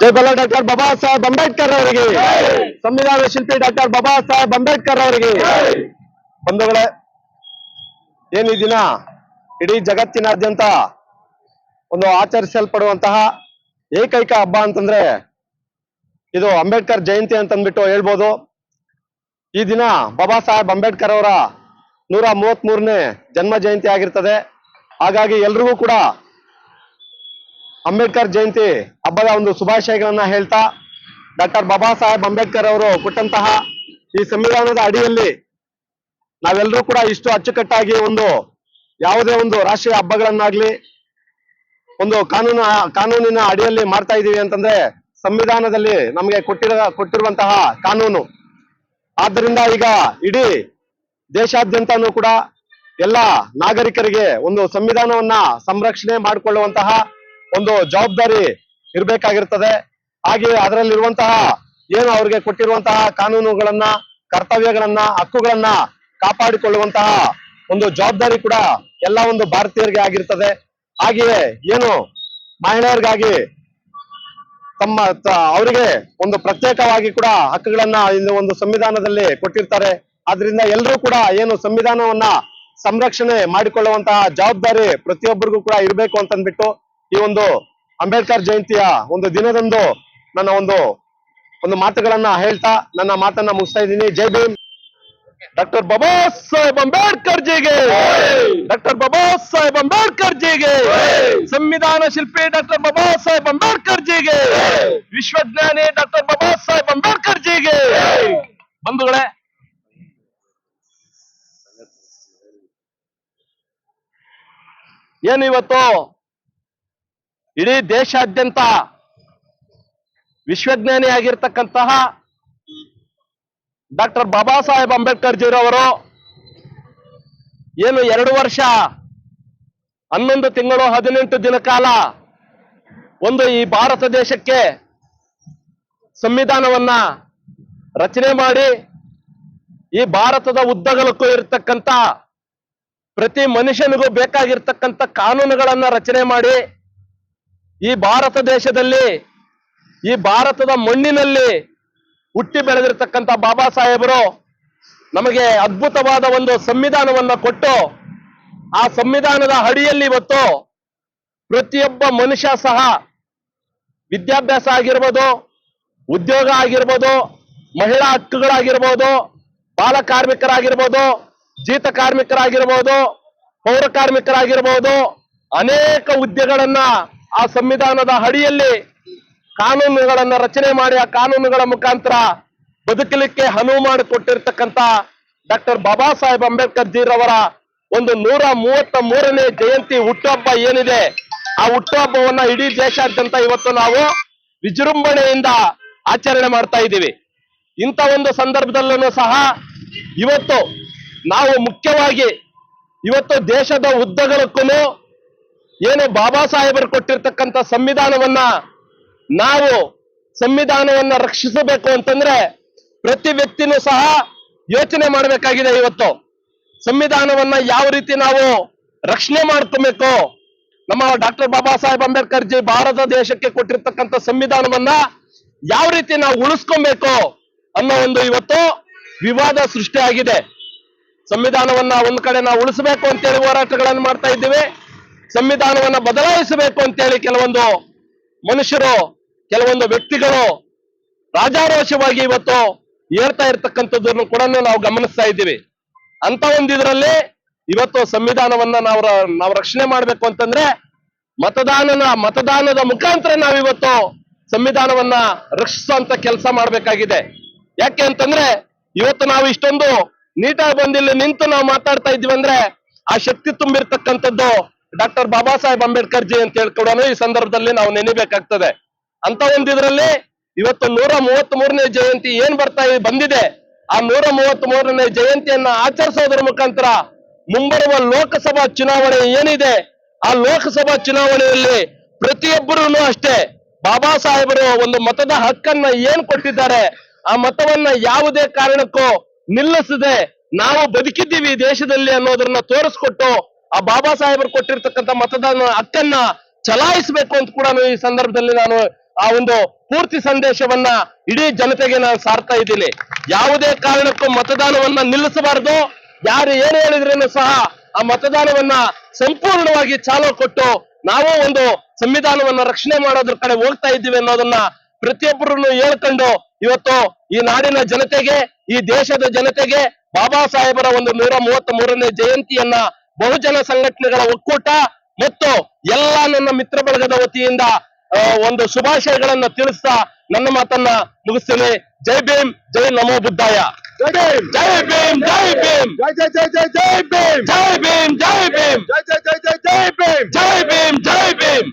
ಜೈ ಬಲ್ಲ ಡಾಕ್ಟರ್ ಬಾಬಾ ಸಾಹೇಬ್ ಅಂಬೇಡ್ಕರ್ ಅವರಿಗೆ. ಸಂವಿಧಾನ ಶಿಲ್ಪಿ ಡಾಕ್ಟರ್ ಬಾಬಾ ಸಾಹೇಬ್ ಅಂಬೇಡ್ಕರ್ ಅವರಿಗೆ. ಬಂಧುಗಳೇ, ಏನು ಈ ದಿನ ಇಡೀ ಜಗತ್ತಿನಾದ್ಯಂತ ಒಂದು ಆಚರಿಸಲ್ಪಡುವಂತಹ ಏಕೈಕ ಹಬ್ಬ ಅಂತಂದ್ರೆ ಇದು ಅಂಬೇಡ್ಕರ್ ಜಯಂತಿ ಅಂತಂದ್ಬಿಟ್ಟು ಹೇಳ್ಬೋದು. ಈ ದಿನ ಬಾಬಾ ಸಾಹೇಬ್ ಅಂಬೇಡ್ಕರ್ ಅವರ ನೂರ ಮೂವತ್ತ್ ಮೂರನೇ ಜನ್ಮ ಜಯಂತಿ ಆಗಿರ್ತದೆ. ಹಾಗಾಗಿ ಎಲ್ರಿಗೂ ಕೂಡ ಅಂಬೇಡ್ಕರ್ ಜಯಂತಿ ಹಬ್ಬದ ಒಂದು ಶುಭಾಶಯಗಳನ್ನ ಹೇಳ್ತಾ ಡಾಕ್ಟರ್ ಬಾಬಾ ಸಾಹೇಬ್ ಅಂಬೇಡ್ಕರ್ ಅವರು ಕೊಟ್ಟಂತಹ ಈ ಸಂವಿಧಾನದ ಅಡಿಯಲ್ಲಿ ನಾವೆಲ್ಲರೂ ಕೂಡ ಇಷ್ಟು ಅಚ್ಚುಕಟ್ಟಾಗಿ ಒಂದು ಯಾವುದೇ ಒಂದು ರಾಷ್ಟ್ರೀಯ ಹಬ್ಬಗಳನ್ನಾಗ್ಲಿ, ಒಂದು ಕಾನೂನು, ಕಾನೂನಿನ ಅಡಿಯಲ್ಲಿ ಮಾಡ್ತಾ ಇದ್ದೀವಿ ಅಂತಂದ್ರೆ ಸಂವಿಧಾನದಲ್ಲಿ ನಮಗೆ ಕೊಟ್ಟಿರ ಕೊಟ್ಟಿರುವಂತಹ ಕಾನೂನು. ಆದ್ದರಿಂದ ಈಗ ಇಡೀ ದೇಶಾದ್ಯಂತನೂ ಕೂಡ ಎಲ್ಲ ನಾಗರಿಕರಿಗೆ ಒಂದು ಸಂವಿಧಾನವನ್ನ ಸಂರಕ್ಷಣೆ ಮಾಡಿಕೊಳ್ಳುವಂತಹ ಒಂದು ಜವಾಬ್ದಾರಿ ಇರಬೇಕಾಗಿರ್ತದೆ. ಹಾಗೆ ಅದರಲ್ಲಿರುವಂತಹ ಏನು ಅವ್ರಿಗೆ ಕೊಟ್ಟಿರುವಂತಹ ಕಾನೂನುಗಳನ್ನ, ಕರ್ತವ್ಯಗಳನ್ನ, ಹಕ್ಕುಗಳನ್ನ ಕಾಪಾಡಿಕೊಳ್ಳುವಂತಹ ಒಂದು ಜವಾಬ್ದಾರಿ ಕೂಡ ಎಲ್ಲ ಒಂದು ಭಾರತೀಯರಿಗೆ ಆಗಿರ್ತದೆ. ಹಾಗೆಯೇ ಏನು ಮಹಿಳೆಯರಿಗಾಗಿ ತಮ್ಮ ಅವರಿಗೆ ಒಂದು ಪ್ರತ್ಯೇಕವಾಗಿ ಕೂಡ ಹಕ್ಕುಗಳನ್ನ ಇಲ್ಲಿ ಒಂದು ಸಂವಿಧಾನದಲ್ಲಿ ಕೊಟ್ಟಿರ್ತಾರೆ. ಆದ್ರಿಂದ ಎಲ್ಲರೂ ಕೂಡ ಏನು ಸಂವಿಧಾನವನ್ನ ಸಂರಕ್ಷಣೆ ಮಾಡಿಕೊಳ್ಳುವಂತಹ ಜವಾಬ್ದಾರಿ ಪ್ರತಿಯೊಬ್ಬರಿಗೂ ಕೂಡ ಇರಬೇಕು ಅಂತಂದ್ಬಿಟ್ಟು ಈ ಒಂದು ಅಂಬೇಡ್ಕರ್ ಜಯಂತಿಯ ಒಂದು ದಿನದಂದು ನನ್ನ ಒಂದು ಒಂದು ಮಾತುಗಳನ್ನ ಹೇಳ್ತಾ ನನ್ನ ಮಾತನ್ನ ಮುಗಿಸ್ತಾ ಇದ್ದೀನಿ. ಜೈ ಭೀಮ್. ಡಾಕ್ಟರ್ ಬಾಬಾ ಸಾಹೇಬ್ ಅಂಬೇಡ್ಕರ್ ಜಿಗೆ. ಡಾಕ್ಟರ್ ಬಾಬಾ ಸಾಹೇಬ್ ಅಂಬೇಡ್ಕರ್ ಜಿಗೆ. ಸಂವಿಧಾನ ಶಿಲ್ಪಿ ಡಾಕ್ಟರ್ ಬಾಬಾ ಸಾಹೇಬ್ ಅಂಬೇಡ್ಕರ್ ಜಿಗೆ. ವಿಶ್ವಜ್ಞಾನಿ ಡಾಕ್ಟರ್ ಬಾಬಾ ಸಾಹೇಬ್ ಅಂಬೇಡ್ಕರ್ ಜಿಗೆ. ಬಂಧುಗಳೇ ಏನಿವತ್ತು ಇಡೀ ದೇಶಾದ್ಯಂತ ವಿಶ್ವಜ್ಞಾನಿಯಾಗಿರ್ತಕ್ಕಂತಹ ಡಾಕ್ಟರ್ ಬಾಬಾ ಸಾಹೇಬ್ ಅಂಬೇಡ್ಕರ್ ಜೀರವರು ಏನು ಎರಡು ವರ್ಷ ಹನ್ನೊಂದು ತಿಂಗಳು ಹದಿನೆಂಟು ದಿನ ಕಾಲ ಒಂದು ಈ ಭಾರತ ದೇಶಕ್ಕೆ ಸಂವಿಧಾನವನ್ನ ರಚನೆ ಮಾಡಿ ಈ ಭಾರತದ ಉದ್ದಗಲಕ್ಕೂ ಇರತಕ್ಕಂತ ಪ್ರತಿ ಮನುಷ್ಯನಿಗೂ ಬೇಕಾಗಿರ್ತಕ್ಕಂಥ ಕಾನೂನುಗಳನ್ನ ರಚನೆ ಮಾಡಿ ಈ ಭಾರತ ದೇಶದಲ್ಲಿ, ಈ ಭಾರತದ ಮಣ್ಣಿನಲ್ಲಿ ಹುಟ್ಟಿ ಬೆಳೆದಿರ್ತಕ್ಕಂಥ ಬಾಬಾ ಸಾಹೇಬರು ನಮಗೆ ಅದ್ಭುತವಾದ ಒಂದು ಸಂವಿಧಾನವನ್ನ ಕೊಟ್ಟು, ಆ ಸಂವಿಧಾನದ ಅಡಿಯಲ್ಲಿ ಇವತ್ತು ಪ್ರತಿಯೊಬ್ಬ ಮನುಷ್ಯ ಸಹ ವಿದ್ಯಾಭ್ಯಾಸ ಆಗಿರ್ಬೋದು, ಉದ್ಯೋಗ ಆಗಿರ್ಬೋದು, ಮಹಿಳಾ ಹಕ್ಕುಗಳಾಗಿರ್ಬೋದು, ಬಾಲ ಕಾರ್ಮಿಕರಾಗಿರ್ಬೋದು, ಜೀತ ಕಾರ್ಮಿಕರಾಗಿರ್ಬೋದು, ಪೌರ ಕಾರ್ಮಿಕರಾಗಿರ್ಬೋದು, ಅನೇಕ ಹುದ್ದೆಗಳನ್ನ ಆ ಸಂವಿಧಾನದ ಅಡಿಯಲ್ಲಿ ಕಾನೂನುಗಳನ್ನ ರಚನೆ ಮಾಡಿ ಆ ಕಾನೂನುಗಳ ಮುಖಾಂತರ ಬದುಕಲಿಕ್ಕೆ ಅನುವು ಮಾಡಿಕೊಟ್ಟಿರ್ತಕ್ಕಂಥ ಡಾಕ್ಟರ್ ಬಾಬಾ ಸಾಹೇಬ್ ಅಂಬೇಡ್ಕರ್ ಜೀರವರ ಒಂದು ನೂರ ಮೂವತ್ತ ಮೂರನೇ ಜಯಂತಿ ಹುಟ್ಟುಹಬ್ಬ ಏನಿದೆ, ಆ ಹುಟ್ಟುಹಬ್ಬವನ್ನ ಇಡೀ ದೇಶಾದ್ಯಂತ ಇವತ್ತು ನಾವು ವಿಜೃಂಭಣೆಯಿಂದ ಆಚರಣೆ ಮಾಡ್ತಾ ಇದ್ದೀವಿ. ಇಂಥ ಒಂದು ಸಂದರ್ಭದಲ್ಲೂ ಸಹ ಇವತ್ತು ನಾವು ಮುಖ್ಯವಾಗಿ ಇವತ್ತು ದೇಶದ ಉದ್ದಗಲಕ್ಕೂ ಏನು ಬಾಬಾ ಸಾಹೇಬರು ಕೊಟ್ಟಿರ್ತಕ್ಕಂಥ ಸಂವಿಧಾನವನ್ನ ನಾವು ಸಂವಿಧಾನವನ್ನ ರಕ್ಷಿಸಬೇಕು ಅಂತಂದ್ರೆ ಪ್ರತಿ ವ್ಯಕ್ತಿನೂ ಸಹ ಯೋಚನೆ ಮಾಡಬೇಕಾಗಿದೆ ಇವತ್ತು. ಸಂವಿಧಾನವನ್ನ ಯಾವ ರೀತಿ ನಾವು ರಕ್ಷಣೆ ಮಾಡ್ಕೋಬೇಕು? ನಮ್ಮ ಡಾಕ್ಟರ್ ಬಾಬಾ ಸಾಹೇಬ್ ಅಂಬೇಡ್ಕರ್ ಜಿ ಭಾರತ ದೇಶಕ್ಕೆ ಕೊಟ್ಟಿರ್ತಕ್ಕಂಥ ಸಂವಿಧಾನವನ್ನ ಯಾವ ರೀತಿ ನಾವು ಉಳಿಸ್ಕೊಬೇಕು ಅನ್ನೋ ಒಂದು ಇವತ್ತು ವಿವಾದ ಸೃಷ್ಟಿಯಾಗಿದೆ. ಸಂವಿಧಾನವನ್ನ ಒಂದ್ ಕಡೆ ನಾವು ಉಳಿಸಬೇಕು ಅಂತೇಳಿ ಹೋರಾಟಗಳನ್ನು ಮಾಡ್ತಾ ಇದ್ದೀವಿ. ಸಂವಿಧಾನವನ್ನ ಬದಲಾಯಿಸಬೇಕು ಅಂತೇಳಿ ಕೆಲವೊಂದು ಮನುಷ್ಯರು, ಕೆಲವೊಂದು ವ್ಯಕ್ತಿಗಳು ರಾಜಾರೋಷವಾಗಿ ಇವತ್ತು ಹೇಳ್ತಾ ಇರ್ತಕ್ಕಂಥದ್ದನ್ನು ಕೂಡ ನಾವು ಗಮನಿಸ್ತಾ ಇದ್ದೀವಿ. ಅಂತ ಒಂದಿದ್ರಲ್ಲಿ ಇವತ್ತು ಸಂವಿಧಾನವನ್ನ ನಾವು ನಾವು ರಕ್ಷಣೆ ಮಾಡ್ಬೇಕು ಅಂತಂದ್ರೆ ಮತದಾನನ, ಮತದಾನದ ಮುಖಾಂತರ ನಾವಿವತ್ತು ಸಂವಿಧಾನವನ್ನ ರಕ್ಷಿಸುವಂತ ಕೆಲಸ ಮಾಡ್ಬೇಕಾಗಿದೆ. ಯಾಕೆ ಅಂತಂದ್ರೆ ಇವತ್ತು ನಾವು ಇಷ್ಟೊಂದು ನೀಟಾಗಿ ಬಂದಿಲ್ಲಿ ನಿಂತು ನಾವು ಮಾತಾಡ್ತಾ ಇದ್ದೀವಿ ಅಂದ್ರೆ ಆ ಶಕ್ತಿ ತುಂಬಿರ್ತಕ್ಕಂಥದ್ದು ಡಾಕ್ಟರ್ ಬಾಬಾ ಸಾಹೇಬ್ ಅಂಬೇಡ್ಕರ್ ಜಿ ಅಂತ ಹೇಳ್ಕೊಡೋನು ಈ ಸಂದರ್ಭದಲ್ಲಿ ನಾವು ನೆನೆಬೇಕಾಗ್ತದೆ. ಅಂತ ಒಂದಿದ್ರಲ್ಲಿ ಇವತ್ತು ನೂರ ಮೂವತ್ತ್ ಮೂರನೇ ಜಯಂತಿ ಏನ್ ಬರ್ತಾ ಬಂದಿದೆ? ಆ ನೂರ ಮೂವತ್ತ್ ಮೂರನೇ ಜಯಂತಿಯನ್ನ ಆಚರಿಸೋದ್ರ ಮುಖಾಂತರ ಮುಂಬರುವ ಲೋಕಸಭಾ ಚುನಾವಣೆ ಏನಿದೆ? ಆ ಲೋಕಸಭಾ ಚುನಾವಣೆಯಲ್ಲಿ ಪ್ರತಿಯೊಬ್ಬರೂ ಅಷ್ಟೇ ಬಾಬಾ ಸಾಹೇಬರು ಒಂದು ಮತದ ಹಕ್ಕನ್ನ ಏನ್ ಕೊಟ್ಟಿದ್ದಾರೆ? ಆ ಮತವನ್ನ ಯಾವುದೇ ಕಾರಣಕ್ಕೂ ನಿಲ್ಲಿಸದೆ ನಾವು ಬದುಕಿದ್ದೀವಿ ದೇಶದಲ್ಲಿ ಅನ್ನೋದನ್ನ ತೋರಿಸ್ಕೊಟ್ಟು ಆ ಬಾಬಾ ಸಾಹೇಬರು ಕೊಟ್ಟಿರ್ತಕ್ಕಂಥ ಮತದಾನ ಹಕ್ಕನ್ನ ಚಲಾಯಿಸಬೇಕು ಅಂತ ಕೂಡ ಈ ಸಂದರ್ಭದಲ್ಲಿ ನಾನು ಆ ಒಂದು ಪೂರ್ತಿ ಸಂದೇಶವನ್ನ ಇಡೀ ಜನತೆಗೆ ನಾನು ಸಾರ್ತಾ ಇದ್ದೀನಿ. ಯಾವುದೇ ಕಾರಣಕ್ಕೂ ಮತದಾನವನ್ನ ನಿಲ್ಲಿಸಬಾರದು. ಯಾರು ಏನು ಹೇಳಿದ್ರೇನು ಸಹ ಆ ಮತದಾನವನ್ನ ಸಂಪೂರ್ಣವಾಗಿ ಚಾಲನೆ ಕೊಟ್ಟು ನಾವು ಒಂದು ಸಂವಿಧಾನವನ್ನ ರಕ್ಷಣೆ ಮಾಡೋದ್ರ ಕಡೆ ಹೋಗ್ತಾ ಇದ್ದೀವಿ ಅನ್ನೋದನ್ನ ಪ್ರತಿಯೊಬ್ಬರನ್ನು ಹೇಳ್ಕೊಂಡು ಇವತ್ತು ಈ ನಾಡಿನ ಜನತೆಗೆ, ಈ ದೇಶದ ಜನತೆಗೆ ಬಾಬಾ ಸಾಹೇಬರ ಒಂದು ನೂರ ಮೂವತ್ತ್ ಮೂರನೇ ಜಯಂತಿಯನ್ನ ಬಹುಜನ ಸಂಘಟನೆಗಳ ಒಕ್ಕೂಟ ಮತ್ತು ಎಲ್ಲ ನನ್ನ ಮಿತ್ರ ಬಳಗದ ವತಿಯಿಂದ ಒಂದು ಶುಭಾಶಯಗಳನ್ನ ತಿಳಿಸ್ತಾ ನನ್ನ ಮಾತನ್ನ ಮುಗಿಸ್ತೇನೆ. ಜೈ ಭೀಮ್ ಜೈ ನಮೋ ಬುದ್ಧಾಯ. ಜೈ ಭೀಮ್. ಜೈ ಭೀಮ್ ಜೈ ಜೈ ಜೈ ಜೈ ಭೀಮ್. ಜೈ ಭೀಮ್ ಜೈ ಭೀಮ್. ಜೈ ಜೈ ಜೈ ಜೈ ಭೀಮ್. ಜೈ ಭೀಮ್ ಜೈ ಭೀಮ್.